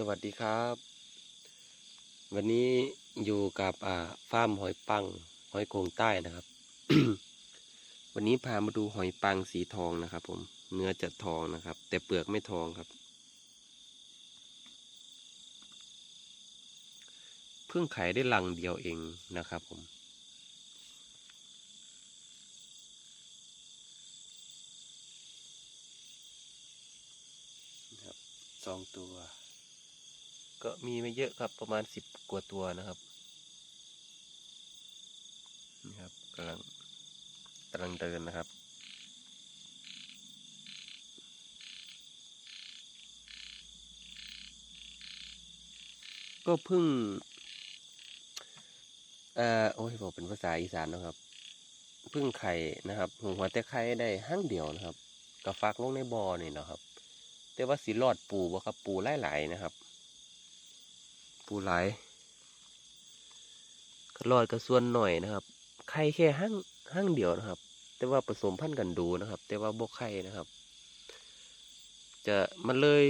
สวัสดีครับ วันนี้อยู่กับอ่าฟาร์มหอยปัง หอยโขงใต้นะครับ วันนี้พามาดูหอยปังสีทองนะครับ ผมเนื้อจะทองนะครับ แต่เปลือกไม่ทองครับ เพิ่งไข่ได้ลังเดียวเองนะครับ ผมสองตัว ก็มีไม่เยอะครับประมาณสิบกว่าตัวนะครับนี่ครับกำลังกำลังเดินนะครับ ก็เพิ่งเอ่อโอ้ยบอกเป็นภาษาอีสานนะครับเพิ่งไข่นะครับหัวแต่ไข่ได้ห้างเดียวนะครับก็ฟักลงในบ่อนี่นะครับ แต่ว่าสีรอดปูบ่ครับปูหลายๆนะครับ ปูหลายก็รอดก็ส่วนหน่อยนะครับ ไข่แค่ห้างห้างเดียวนะครับ แต่ว่าผสมพันธุ์กันดูนะครับ แต่ว่าบกไข่นะครับ จะมันเลย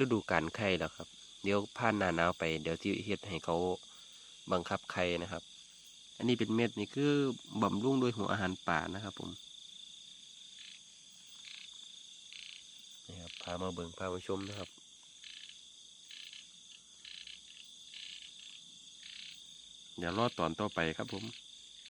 ฤดูกาลไข่แล้วครับ เดี๋ยวผ่านหน้าหนาวไป เดี๋ยวที่เฮ็ดให้เขาบังคับไข่นะครับ อันนี้เป็นเม็ดนี่คือบำรุงด้วยหัวอาหารป่านะครับ ผมนี่ครับพามาเบิ่งพามาชมนะครับ เดี๋ยวรอตอนต่อไปครับผม